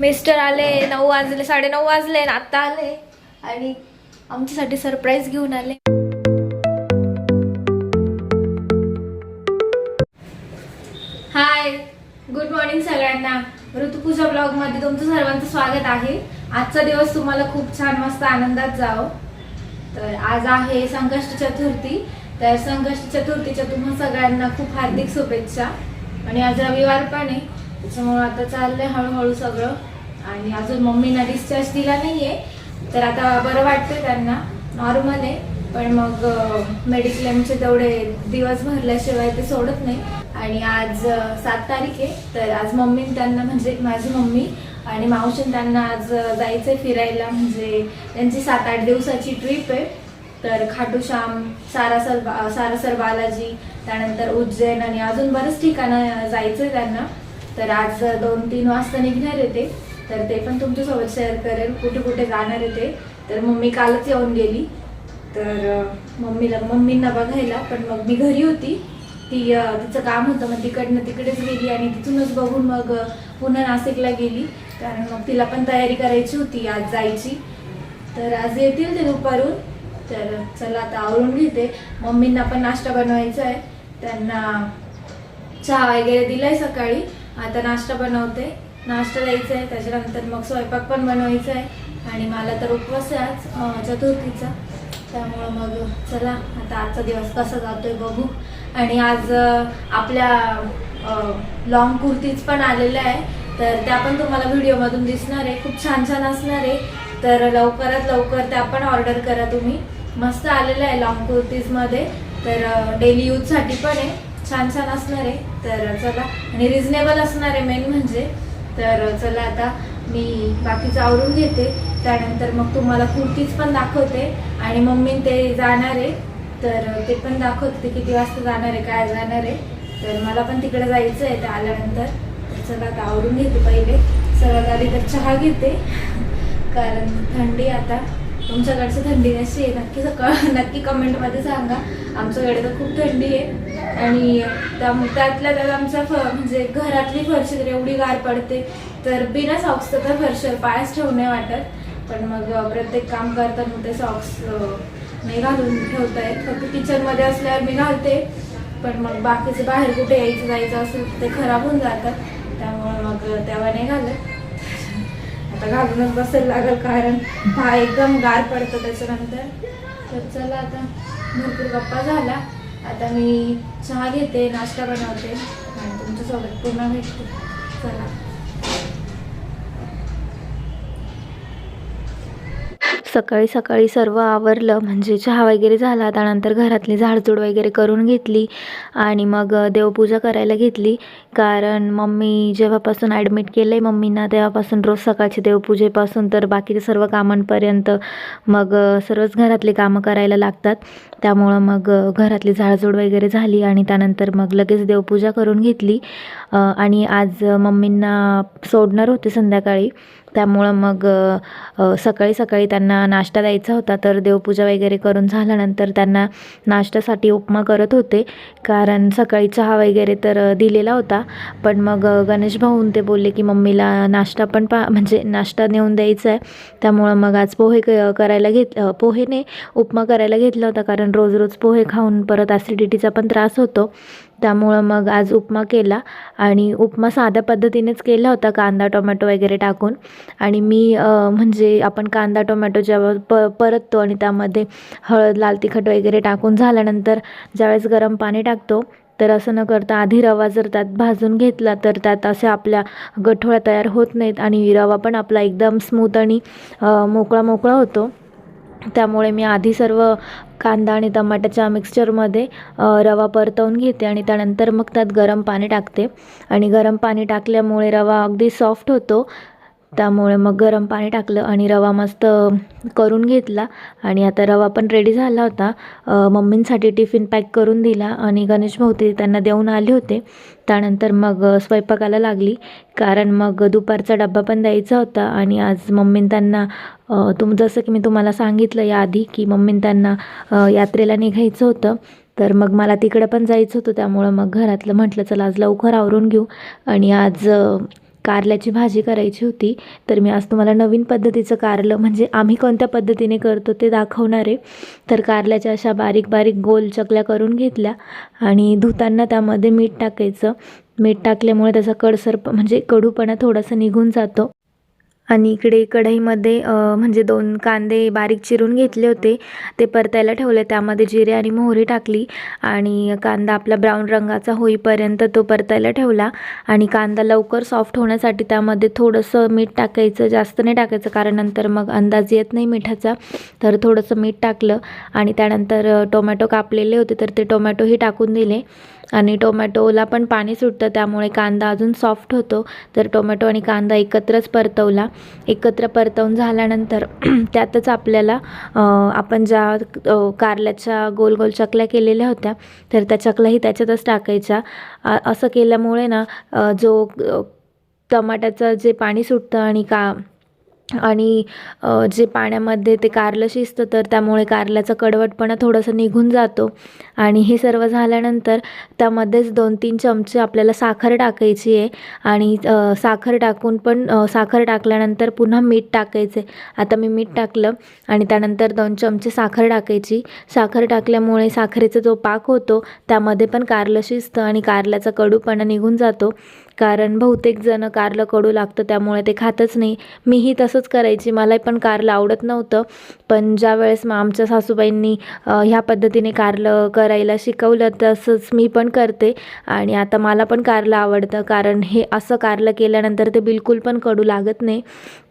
Mister आले नऊ वाजले साडे नऊ वाजले आता आत्ता आले. आणि आमच्यासाठी सरप्राईज घेऊन आले. हाय गुड मॉर्निंग सगळ्यांना. ऋतुपूजा ब्लॉगमध्ये तुमचं सर्वांचं स्वागत आहे. आजचा दिवस तुम्हाला खूप छान मस्त आनंदात जावं. तर आज आहे संकष्ट चतुर्थी. तर संकष्ट चतुर्थीच्या तुम्हा सगळ्यांना खूप हार्दिक शुभेच्छा. आणि आज रविवार पण आहे. त्याच्यामुळं आता चाललंय हळूहळू सगळं. आणि अजून मम्मीना डिस्चार्ज दिला नाहीये. तर आता बरं वाटतंय त्यांना. नॉर्मल आहे. पण मग मेडिक्लेमचे तेवढे दिवस भरल्याशिवाय ते सोडत नाही. आणि आज सात तारीख आहे. तर आज मम्मी त्यांना म्हणजे माझी मम्मी आणि मावशीन त्यांना आज जायचंय फिरायला. म्हणजे त्यांची सात आठ दिवसाची ट्रिप आहे. तर खाटू श्याम सारासर बा- सारसर बालाजी त्यानंतर उज्जैन आणि अजून बरेच ठिकाणं जायचंय त्यांना. तर आज दोन तीन वाजता निघणार येते तर ते पण तुमच्यासोबत शेअर करेल कुठे कुठे जाणार आहे ते. तर मम्मी कालच येऊन गेली. तर मम्मीला मम्मींना बघायला पण मग मी घरी होती. ती तिचं काम होतं मग तिकडनं तिकडेच गेली आणि तिथूनच बघून मग पुन्हा नाशिकला गेली. कारण मग तिला पण तयारी करायची होती आज जायची. तर आज येतील ते दुपारून. तर चला आता आवरून घेते. मम्मींना पण नाश्ता बनवायचा आहे. त्यांना चहा वगैरे दिलाय सकाळी. आता नाश्ता बनवते. नाश्ता द्यायचा आहे त्याच्यानंतर मग स्वयंपाक पण बनवायचा आहे आणि मला तर उपवास आहे आज चतुर्थीचा. त्यामुळं मग चला आता आजचा दिवस कसा जातोय बघू. आणि आज आपल्या लॉंग कुर्तीज पण आलेल्या आहे. तर त्या पण तुम्हाला व्हिडिओमधून दिसणार आहे. खूप छान छान असणार आहे. तर लवकरात लवकर त्या पण ऑर्डर करा तुम्ही. मस्त आलेलं आहे लॉंग कुर्तीजमध्ये. तर डेली यूजसाठी पण आहे. छान छान असणार आहे. तर चला आणि रिजनेबल असणार आहे मेन म्हणजे. तर चला आता मी बाकीचं आवरून घेते. त्यानंतर मग तुम्हाला कुर्तीज पण दाखवते. आणि मम्मी ते जाणार आहे. तर ते पण दाखवते ते किती वाजता जाणार आहे काय जाणार आहे. तर मला पण तिकडे जायचं आहे ते आल्यानंतर. तर चला आता आवरून घेते पहिले. सर्वात आधी तर चहा घेते. कारण थंडी आता. तुमच्याकडची थंडी कशी आहे? नक्की सकाळ नक्की कमेंटमध्ये सांगा. आमच्याकडे तर खूप थंडी आहे. आणि त्या त्यातल्या त्यात आमचा फ म्हणजे घरातली फरशी तर एवढी गार पडते. तर बिना सॉक्सचं तर फरशीवर पायच ठेवू नाही वाटत. पण मग प्रत्येक काम करताना ते सॉक्स नाही घालून ठेवता येत. फक्त किचनमध्ये असल्यावर मी घालते. पण मग बाकीचे बाहेर कुठे यायचं जायचं असेल ते खराब होऊन जातात त्यामुळे मग तेव्हा नाही घालत. आता घालूनच बसायला लागल कारण हा एकदम गार पडतो त्याच्यानंतर. तर चला आता भरपूर गप्पा झाला आता मी चहा घेते नाश्ता बनवते आणि तुमच्यासोबत पुन्हा भेटते. चला. सकाळी सकाळी सर्व आवरलं. म्हणजे चहा वगैरे झाला. त्यानंतर घरातली झाडझूड वगैरे करून घेतली आणि मग देवपूजा करायला घेतली. कारण मम्मी जेव्हापासून ॲडमिट केलं आहे मम्मींना तेव्हापासून रोज सकाळची देवपूजेपासून तर बाकीच्या सर्व कामांपर्यंत मग सर्वच घरातली कामं करायला लागतात. त्यामुळं मग घरातली झाडझूड वगैरे झाली आणि त्यानंतर मग लगेच देवपूजा करून घेतली. आणि आज मम्मींना सोडणार होते संध्याकाळी. त्यामुळं मग सकाळी सकाळी त्यांना नाश्ता द्यायचा होता. तर देवपूजा वगैरे करून झाल्यानंतर त्यांना नाश्त्यासाठी उपमा करत होते. कारण सकाळी चहा वगैरे तर दिलेला होता. पण मग गणेश भाऊन ते बोलले की मम्मीला नाश्ता पण पा म्हणजे नाश्ता नेऊन द्यायचा आहे त्यामुळं मग आज पोहे क करायला घेत पोहेने उपमा करायला घेतला होता. कारण रोज रोज पोहे खाऊन परत ॲसिडिटीचा पण त्रास होतो. त्यामुळं मग आज उपमा केला आणि उपमा साध्या पद्धतीनेच केला होता कांदा टोमॅटो वगैरे टाकून. आणि मी म्हणजे आपण कांदा टोमॅटो जेव्हा प परततो आणि त्यामध्ये हळद लाल तिखट वगैरे टाकून झाल्यानंतर ज्यावेळेस गरम पाणी टाकतो तर असं न करता आधी रवा जर त्यात भाजून घेतला तर त्यात असे आपल्या गठोळ्या तयार होत नाहीत आणि रवा पण आपला एकदम स्मूथ आणि मोकळा मोकळा होतो. त्यामुळे मी आधी सर्व कांदा आणि टमाट्याच्या मिक्सचरमध्ये रवा परतवून घेते आणि त्यानंतर मग त्यात गरम पाणी टाकते. आणि गरम पाणी टाकल्यामुळे रवा अगदी सॉफ्ट होतो. त्यामुळे मग गरम पाणी टाकलं आणि रवा मस्त करून घेतला. आणि आता रवा पण रेडी झाला होता. मम्मींसाठी टिफिन पॅक करून दिला आणि गणेश भाऊते त्यांना देऊन आले होते. त्यानंतर मग स्वयंपाकाला लागली. कारण मग दुपारचा डब्बा पण द्यायचा होता आणि आज मम्मीन त्यांना तुम जसं की मी तुम्हाला सांगितलं याआधी की मम्मीन त्यांना यात्रेला निघायचं होतं. तर मग मला तिकडं पण जायचं होतं. त्यामुळं मग घरातलं म्हटलं चला आज लवकर आवरून घेऊ. आणि आज कारल्याची भाजी करायची होती. तर मी आज तुम्हाला नवीन पद्धतीचं कारलं म्हणजे आम्ही कोणत्या पद्धतीने करतो ते दाखवणार आहे. तर कारल्याच्या अशा बारीक बारीक गोल चकल्या करून घेतल्या आणि धुताना त्यामध्ये मीठ टाकायचं. मीठ टाकल्यामुळे त्याचा कडसर म्हणजे कडूपणा थोडासा निघून जातो. आणि इकडे कढईमध्ये म्हणजे दोन कांदे बारीक चिरून घेतले होते. ते परतायला ठेवले. त्यामध्ये जिरे आणि मोहरी टाकली आणि कांदा आपला ब्राऊन रंगाचा होईपर्यंत तो परतायला ठेवला. आणि कांदा लवकर सॉफ्ट होण्यासाठी त्यामध्ये थोडंसं मीठ टाकायचं जास्त नाही टाकायचं कारण नंतर मग अंदाज येत नाही मिठाचा. तर थोडंसं मीठ टाकलं आणि त्यानंतर टोमॅटो कापलेले होते तर ते टोमॅटोही टाकून दिले. आणि टोमॅटोला पण पाणी सुटतं त्यामुळे कांदा अजून सॉफ्ट होतो. तर टोमॅटो आणि कांदा एकत्रच परतवला. एकत्र परतवून झाल्यानंतर त्यातच आपल्याला आपण ज्या कारल्याच्या गोल गोल चकल्या केलेल्या होत्या तर त्या चकल्याही त्याच्यातच टाकायच्या. असं केल्यामुळे ना जो टमाट्याचं जे पाणी सुटतं आणि का आणि जे पाण्यामध्ये ते कारलं शिजतं तर त्यामुळे कारल्याचा कडवटपणा थोडंसं निघून जातो. आणि हे सर्व झाल्यानंतर त्यामध्येच दोन तीन चमचे आपल्याला साखर टाकायची आहे. आणि साखर टाकून पण साखर टाकल्यानंतर पुन्हा मीठ टाकायचे. आता मी मीठ टाकलं आणि त्यानंतर दोन चमचे साखर टाकायची. साखर टाकल्यामुळे साखरेचा जो पाक होतो त्यामध्ये पण कारलं शिजतं आणि कारल्याचा कडूपणा निघून जातो. कारण बहुतेक जण कारलं कडू लागतं त्यामुळे ते खातच नाही. मीही तसंच करायची. मलाही पण कारलं आवडत नव्हतं. पण ज्या वेळेस मग आमच्या सासूबाईंनी ह्या पद्धतीने कारलं करायला शिकवलं तसंच मी पण करते. आणि आता मला पण कारलं आवडतं. कारण हे असं कारलं केल्यानंतर ते बिलकुल पण कडू लागत नाही.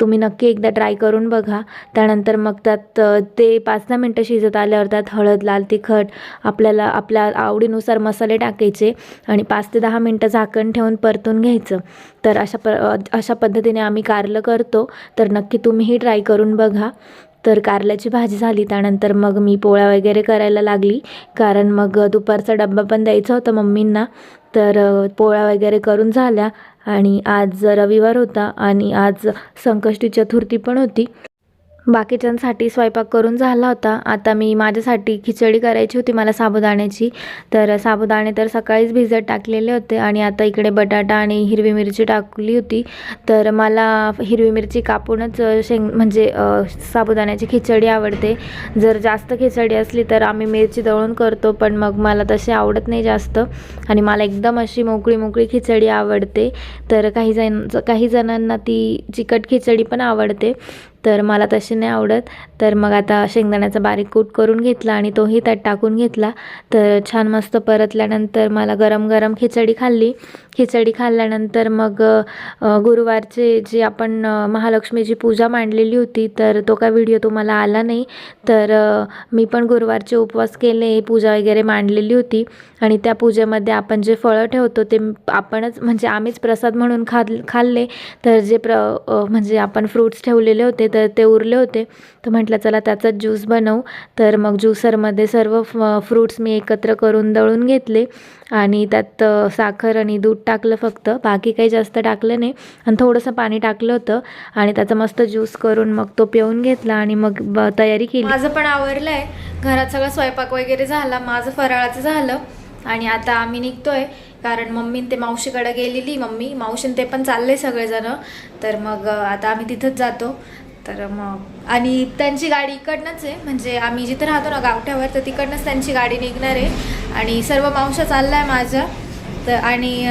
तुम्ही नक्की एकदा ट्राय करून बघा. त्यानंतर मग त्यात ते पाच दहा मिनटं शिजत आल्यावर त्यात हळद लाल तिखट आपल्याला आपल्या आवडीनुसार मसाले टाकायचे. आणि पाच ते दहा मिनटं झाकण ठेवून परतून घ्यायचं. तर अशा प अशा पद्धतीने आम्ही कारलं करतो. तर नक्की तुम्हीही ट्राय करून बघा. तर कारल्याची भाजी झाली. त्यानंतर मग मी पोळ्या वगैरे करायला लागली. कारण मग दुपारचा डब्बा पण द्यायचा होता मम्मींना. तर पोळ्या वगैरे करून झाल्या. आणि आज रविवार होता. आणि आज संकष्टी चतुर्थी पण होती. बाकीच्यांसाठी स्वयंपाक करून झाला होता. आता मी माझ्यासाठी खिचडी करायची होती मला साबुदाण्याची. तर साबुदाणे तर सकाळीच भिजत टाकलेले होते आणि आता इकडे बटाटा आणि हिरवी मिरची टाकली होती. तर मला हिरवी मिरची कापूनच शेंग म्हणजे साबुदाण्याची खिचडी आवडते. जर जास्त खिचडी असली तर आम्ही मिरची दळून करतो पण मग मला तशी आवडत नाही जास्त. आणि मला एकदम अशी मोकळी मोकळी खिचडी आवडते. तर काही जण काही जणांना ती चिकट खिचडी पण आवडते. तर मला तशी नाही आवडत. तर मग आता शेंगदाण्याचा बारीक कूट करून घेतला आणि तोही त्यात टाकून घेतला. तर छान मस्त परतल्यानंतर मला गरम गरम खिचडी खाल्ली. खिचडी खाल्ल्यानंतर मग गुरुवारचे जी आपण महालक्ष्मीची पूजा मांडलेली होती तर तो काय व्हिडिओ तुम्हाला आला नाही. तर मी पण गुरुवारचे उपवास केले पूजा वगैरे मांडलेली होती. आणि त्या पूजेमध्ये आपण जे फळं ठेवतो ते आपणच म्हणजे आम्हीच प्रसाद म्हणून खा खाल्ले. तर जे प्र म्हणजे आपण फ्रूट्स ठेवलेले होते तर ते उरले होते. तर म्हटलं चला त्याचाच ज्यूस बनवू. तर मग ज्युसरमध्ये सर्व फ्रूट्स मी एकत्र करून दळून घेतले. आणि त्यात साखर आणि दूध टाकलं फक्त. बाकी काही जास्त टाकलं नाही. आणि थोडंसं पाणी टाकलं होतं. आणि त्याचा मस्त ज्यूस करून मग तो पिऊन घेतला आणि मग तयारी केली. माझं पण आवरलंय. घरात सगळं स्वयंपाक वगैरे झाला. माझं फराळाचं झालं. आणि आता आम्ही निघतोय. कारण मम्मी ते मावशीकडे गेलेली मम्मी. मावशीन ते पण चालले सगळेजण. तर मग आता आम्ही तिथंच जातो. तर मग आणि त्यांची गाडी इकडनंच आहे म्हणजे आम्ही जिथं राहतो ना गावठ्यावर तर तिकडनंच त्यांची गाडी निघणार आहे. आणि सर्व मावशा आहे माझं. तर आणि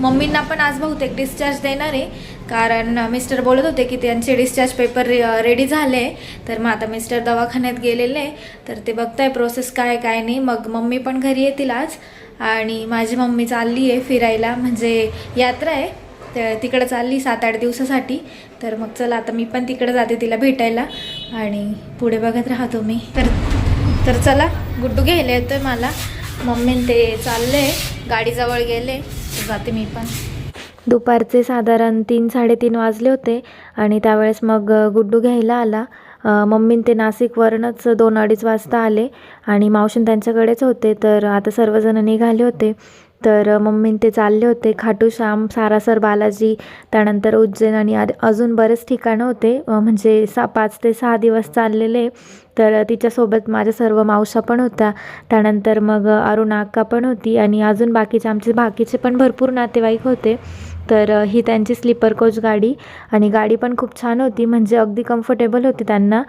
मम्मींना पण आज बहुतेक डिस्चार्ज देणार आहे. कारण मिस्टर बोलत होते की त्यांचे डिस्चार्ज पेपर रेडी झाले तर मग आता मिस्टर दवाखान्यात गेलेले तर ते बघताय प्रोसेस काय काय नाही. मग मम्मी पण घरी येतील आज. आणि माझी मम्मी चालली आहे फिरायला. म्हणजे यात्रा आहे. तर तिकडं चालली सात आठ दिवसासाठी. तर मग चला आता मी पण तिकडे जाते तिला भेटायला. आणि पुढे बघत राहतो मी तर तर चला गुड्डू घ्यायला येतोय मला. मम्मीन ते चालले गाडीजवळ गेले जाते मी पण. दुपारचे साधारण तीन साडेतीन वाजले होते आणि त्यावेळेस मग गुड्डू घ्यायला आला. मम्मीन ते नाशिकवरूनच दोन अडीच वाजता आले आणि मावशीन त्यांच्याकडेच होते. तर आता सर्वजण निघाले होते. तर अ, मम्मीन ते चालले होते. खाटू श्याम सारासर बालाजी त्यानंतर उज्जैन आणि अजून बरेच ठिकाणं होते. म्हणजे सा पाच ते सहा दिवस चाललेले. तर तिच्यासोबत माझ्या सर्व मावशा पण होत्या. त्यानंतर मग अरुणा अक्का पण होती आणि अजून बाकीचे आमचे बाकीचे पण भरपूर नातेवाईक होते. तर ही त्यांची स्लीपर कोच गाडी आणि गाडी पण खूप छान होती म्हणजे अगदी कम्फर्टेबल होती त्यांना.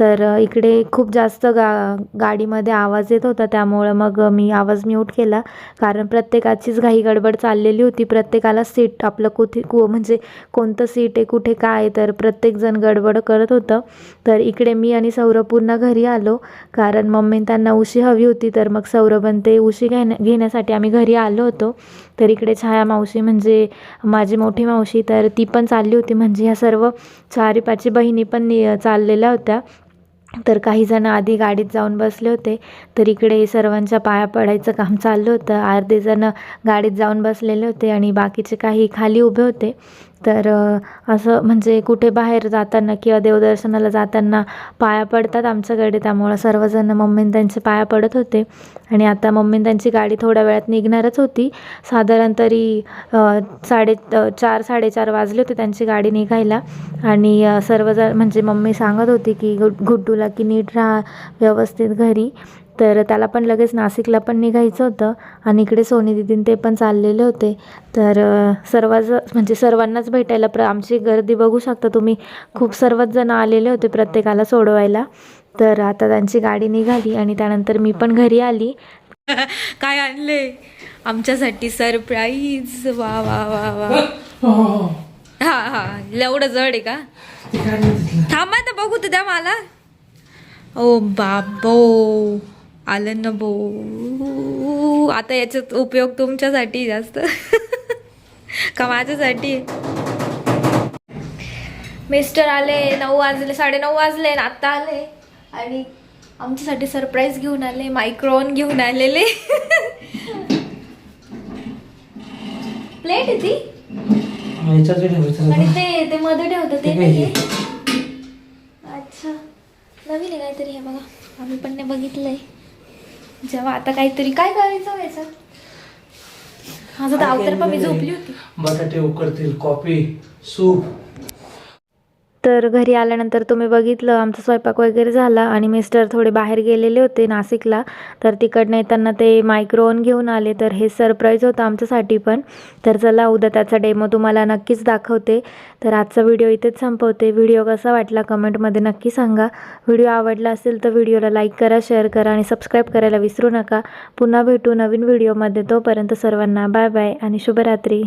तर इकडे खूप जास्त गा गाडीमध्ये आवाज येत होता त्यामुळं मग मी आवाज म्यूट केला. कारण प्रत्येकाचीच घाई गडबड चाललेली होती प्रत्येकाला सीट आपलं कुठे कु म्हणजे कोणतं सीट आहे कुठे काय तर प्रत्येकजण गडबड करत होतं. तर इकडे मी आणि सौरभ पुन्हा घरी आलो कारण मम्मी त्यांना उशी हवी होती तर मग सौरभ ते उशी घेण्या घेण्यासाठी आम्ही घरी आलो होतो. तर इकडे छाया मावशी म्हणजे माझी मोठी मावशी तर ती पण चालली होती. म्हणजे ह्या सर्व चारी पाची बहिणी पण नि चाललेल्या होत्या. तर काही जण आधी गाडीत जाऊन बसले होते. तर इकडे सर्वांच्या पाया पडायचं काम चाललं होतं. अर्धे जण गाडीत जाऊन बसलेले होते आणि बाकीचे काही खाली उभे होते. तर असं म्हणजे कुठे बाहेर जाताना किंवा देवदर्शनाला जाताना पाया पडतात आमच्याकडे. त्यामुळं सर्वजण मम्मीन त्यांचे पाया पडत होते. आणि आता मम्मीन त्यांची गाडी थोड्या वेळात निघणारच होती. साधारण तरी साडे चार साडेचार वाजले होते त्यांची गाडी निघायला. आणि सर्वजण म्हणजे मम्मी सांगत होती की गुड गुड्डूला की नीट राहा व्यवस्थित घरी. तर त्याला पण लगेच नाशिकला पण निघायचं होतं. आणि इकडे सोनी दिदीन ते पण चाललेले होते. तर सर्वच म्हणजे सर्वांनाच भेटायला प्र आमची गर्दी बघू शकता तुम्ही. खूप सर्वच जण आलेले होते प्रत्येकाला सोडवायला. तर आता त्यांची गाडी निघाली आणि त्यानंतर मी पण घरी आली. काय आणले? आमच्यासाठी सरप्राईज. वा वा वा वा. हो हा हा. एवढं जड आहे का? थांबा ना बघू तर द्या मला. ओ बाबो. आलं ना बो. आता याच्यात उपयोग तुमच्यासाठी जास्त. का माझ्यासाठी? मिस्टर आले नऊ वाजले साडेनऊ वाजले आणि आत्ता आले. आणि आमच्यासाठी सरप्राईज घेऊन आले मायक्रोन घेऊन आलेले. प्लेट आहे ती. आणि ते ते मध्ये ठेवतं ते नाही. अच्छा. नवीन आहे काहीतरी हे बघा. आम्ही पण नाही बघितलंय. जेव्हा आता काहीतरी काय करायचं व्हायचं माझं तर अवतर पण मी झोपली होती. बटाटे उकडतील कॉफी सूप. तर घरी आल्यानंतर तुम्ही बघितलं आमचा स्वयंपाक वगैरे झाला आणि मिस्टर थोडे बाहेर गेलेले होते नाशिकला. तर तिकडनं येताना ते मायक्रोवन घेऊन आले. तर हे सरप्राईज होतं आमच्यासाठी पण. तर चला उद्या त्याचा डेमो तुम्हाला नक्कीच दाखवते. तर आजचा व्हिडिओ इथेच संपवते. व्हिडिओ कसा वाटला कमेंटमध्ये नक्की सांगा. व्हिडिओ आवडला असेल तर व्हिडिओला लाईक करा शेअर करा आणि सबस्क्राईब करायला विसरू नका. पुन्हा भेटू नवीन व्हिडिओमध्ये. तोपर्यंत सर्वांना बाय बाय आणि शुभरात्री.